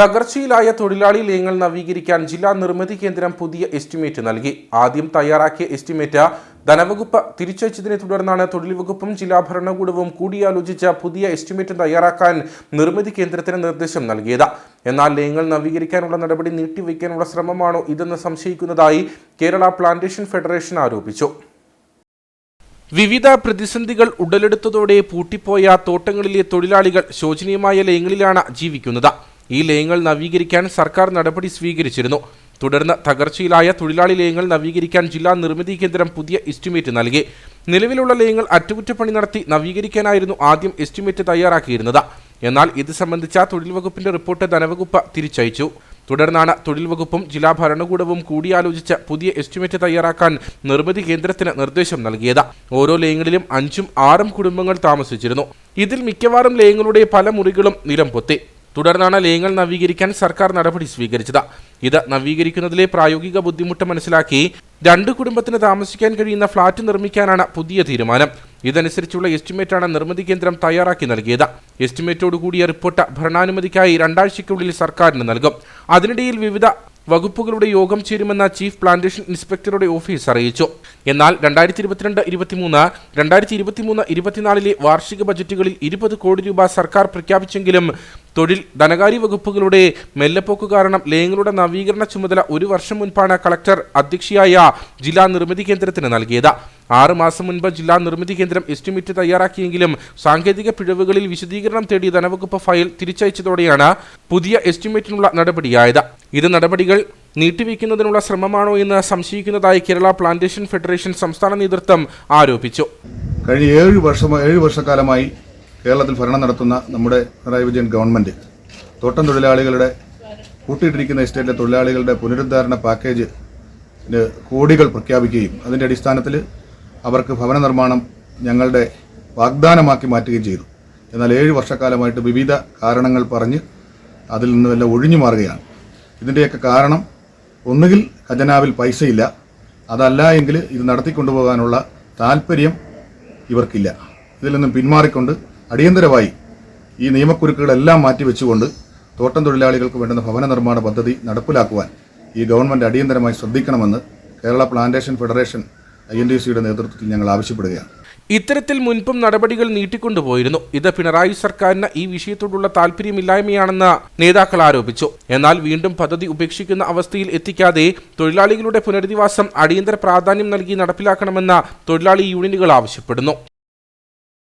തകർച്ചയിലായ തൊഴിലാളി ലയങ്ങൾ നവീകരിക്കാൻ ജില്ലാ നിർമ്മിതി കേന്ദ്രം പുതിയ എസ്റ്റിമേറ്റ് നൽകി. ആദ്യം തയ്യാറാക്കിയ എസ്റ്റിമേറ്റ് ധനവകുപ്പ് തിരിച്ചയച്ചതിനെ തുടർന്നാണ് തൊഴിൽ വകുപ്പും ജില്ലാ ഭരണകൂടവും കൂടിയാലോചിച്ച പുതിയ എസ്റ്റിമേറ്റ് തയ്യാറാക്കാൻ നിർമ്മിതി കേന്ദ്രത്തിന് നിർദ്ദേശം നൽകിയത്. എന്നാൽ ലയങ്ങൾ നവീകരിക്കാനുള്ള നടപടി നീട്ടിവെക്കാനുള്ള ശ്രമമാണോ ഇതെന്ന് സംശയിക്കുന്നതായി കേരള പ്ലാന്റേഷൻ ഫെഡറേഷൻ ആരോപിച്ചു. വിവിധ പ്രതിസന്ധികൾ ഉടലെടുത്തതോടെ പൂട്ടിപ്പോയ തോട്ടങ്ങളിലെ തൊഴിലാളികൾ ശോചനീയമായ ലയങ്ങളിലാണ് ജീവിക്കുന്നത്. ഈ ലയങ്ങൾ നവീകരിക്കാൻ സർക്കാർ നടപടി സ്വീകരിച്ചിരുന്നു. തുടർന്ന് തകർച്ചയിലായ തൊഴിലാളി ലയങ്ങൾ നവീകരിക്കാൻ ജില്ലാ നിർമ്മിതി കേന്ദ്രം പുതിയ എസ്റ്റിമേറ്റ് നൽകി. നിലവിലുള്ള ലയങ്ങൾ അറ്റകുറ്റപ്പണി നടത്തി നവീകരിക്കാനായിരുന്നു ആദ്യം എസ്റ്റിമേറ്റ് തയ്യാറാക്കിയിരുന്നത്. എന്നാൽ ഇത് സംബന്ധിച്ച തൊഴിൽ വകുപ്പിന്റെ റിപ്പോർട്ട് ധനവകുപ്പ് തിരിച്ചയച്ചു. തുടർന്നാണ് തൊഴിൽ വകുപ്പും ജില്ലാ ഭരണകൂടവും കൂടിയാലോചിച്ച് പുതിയ എസ്റ്റിമേറ്റ് തയ്യാറാക്കാൻ നിർമ്മിതി കേന്ദ്രത്തിന് നിർദ്ദേശം നൽകിയത്. ഓരോ ലയങ്ങളിലും അഞ്ചും ആറും കുടുംബങ്ങൾ താമസിച്ചിരുന്നു. ഇതിൽ മിക്കവാറും ലയങ്ങളുടെ പല മുറികളും നിലം പൊത്തി. തുടർന്നാണ് ലയങ്ങൾ നവീകരിക്കാൻ സർക്കാർ നടപടി സ്വീകരിച്ചത്. ഇത് നവീകരിക്കുന്നതിലെ പ്രായോഗിക ബുദ്ധിമുട്ട് മനസ്സിലാക്കി രണ്ട് കുടുംബത്തിന് താമസിക്കാൻ കഴിയുന്ന ഫ്ളാറ്റ് നിർമ്മിക്കാനാണ് പുതിയ തീരുമാനം. ഇതനുസരിച്ചുള്ള എസ്റ്റിമേറ്റാണ് നിർമ്മിതി കേന്ദ്രം തയ്യാറാക്കി നൽകിയത്. എസ്റ്റിമേറ്റോട് കൂടിയ റിപ്പോർട്ട് ഭരണാനുമതിക്കായി രണ്ടാഴ്ചയ്ക്കുള്ളിൽ സർക്കാരിന് നൽകും. അതിനിടയിൽ വിവിധ വകുപ്പുകളുടെ യോഗം ചേരുമെന്ന ചീഫ് പ്ലാന്റേഷൻ ഇൻസ്പെക്ടറുടെ ഓഫീസ് അറിയിച്ചു. എന്നാൽ രണ്ടായിരത്തി ഇരുപത്തിരണ്ട് ഇരുപത്തിമൂന്ന് രണ്ടായിരത്തി ഇരുപത്തിമൂന്ന് ഇരുപത്തിനാലിലെ വാർഷിക ബജറ്റുകളിൽ ഇരുപത് കോടി രൂപ സർക്കാർ പ്രഖ്യാപിച്ചെങ്കിലും തൊഴിൽ ധനകാര്യ വകുപ്പുകളുടെ മെല്ലപ്പോക്ക് കാരണം ലയങ്ങളുടെ നവീകരണ ചുമതല ഒരു വർഷം മുൻപാണ് കളക്ടർ അധ്യക്ഷയായ ജില്ലാ നിർമ്മിതി കേന്ദ്രത്തിന് നൽകിയത്. ആറ് മാസം മുൻപ് ജില്ലാ നിർമ്മിതി കേന്ദ്രം എസ്റ്റിമേറ്റ് തയ്യാറാക്കിയെങ്കിലും സാങ്കേതിക പിഴവുകളിൽ വിശദീകരണം തേടി ധനവകുപ്പ് ഫയൽ തിരിച്ചയച്ചതോടെയാണ് പുതിയ എസ്റ്റിമേറ്റിനുള്ള നടപടിയായത്. ഇത് നടപടികൾ നീട്ടിവെക്കുന്നതിനുള്ള ശ്രമമാണോ എന്ന് സംശയിക്കുന്നതായി കേരള പ്ലാന്റേഷൻ ഫെഡറേഷൻ സംസ്ഥാന നേതൃത്വം ആരോപിച്ചു. കഴിഞ്ഞ ഏഴ് വർഷം ഏഴ് വർഷക്കാലമായി കേരളത്തിൽ ഭരണം നടത്തുന്ന നമ്മുടെ പിണറായി വിജയൻ ഗവൺമെന്റ് തോട്ടം തൊഴിലാളികളുടെ കൂട്ടിയിട്ടിരിക്കുന്ന എസ്റ്റേറ്റിലെ തൊഴിലാളികളുടെ പുനരുദ്ധാരണ പാക്കേജ് കോടികൾ പ്രഖ്യാപിക്കുകയും അതിന്റെ അടിസ്ഥാനത്തിൽ അവർക്ക് ഭവന നിർമ്മാണം ഞങ്ങളുടെ വാഗ്ദാനമാക്കി മാറ്റുകയും ചെയ്തു. എന്നാൽ ഏഴ് വർഷക്കാലമായിട്ട് വിവിധ കാരണങ്ങൾ പറഞ്ഞ് അതിൽ നിന്നുമെല്ലാം ഒഴിഞ്ഞു മാറുകയാണ്. ഇതിന്റെയൊക്കെ കാരണം ഒന്നുകിൽ ഖജനാവിൽ പൈസയില്ല. അതല്ല എങ്കിൽ ഇത് നടത്തിക്കൊണ്ടുപോകാനുള്ള താല്പര്യം ഇവർക്കില്ല. ഇതിൽ നിന്നും പിന്മാറിക്കൊണ്ട് അടിയന്തരമായി ഈ നിയമക്കുരുക്കുകളെല്ലാം മാറ്റിവെച്ചുകൊണ്ട് തോട്ടം തൊഴിലാളികൾക്ക് വേണ്ടുന്ന ഭവന നിർമ്മാണ പദ്ധതി നടപ്പിലാക്കുവാൻ ഈ ഗവൺമെന്റ് അടിയന്തരമായി ശ്രദ്ധിക്കണമെന്ന് Kerala plantation federation I N D സിയുടെ നേതൃത്വത്തിൽ ഞങ്ങൾ ആവശ്യപ്പെടുകയാണ്. ഇത്തരത്തിൽ മുൻപും നടപടികൾ നീട്ടിക്കൊണ്ടുപോയിരുന്നു. ഇത് പിണറായി സർക്കാരിന് ഈ വിഷയത്തോടുള്ള താല്പര്യമില്ലായ്മയാണെന്ന് നേതാക്കൾ ആരോപിച്ചു. എന്നാൽ വീണ്ടും പദ്ധതി ഉപേക്ഷിക്കുന്ന അവസ്ഥയിൽ എത്തിക്കാതെ തൊഴിലാളികളുടെ പുനരധിവാസം അടിയന്തര പ്രാധാന്യം നൽകി നടപ്പിലാക്കണമെന്ന് തൊഴിലാളി യൂണിയനുകൾ ആവശ്യപ്പെടുന്നു.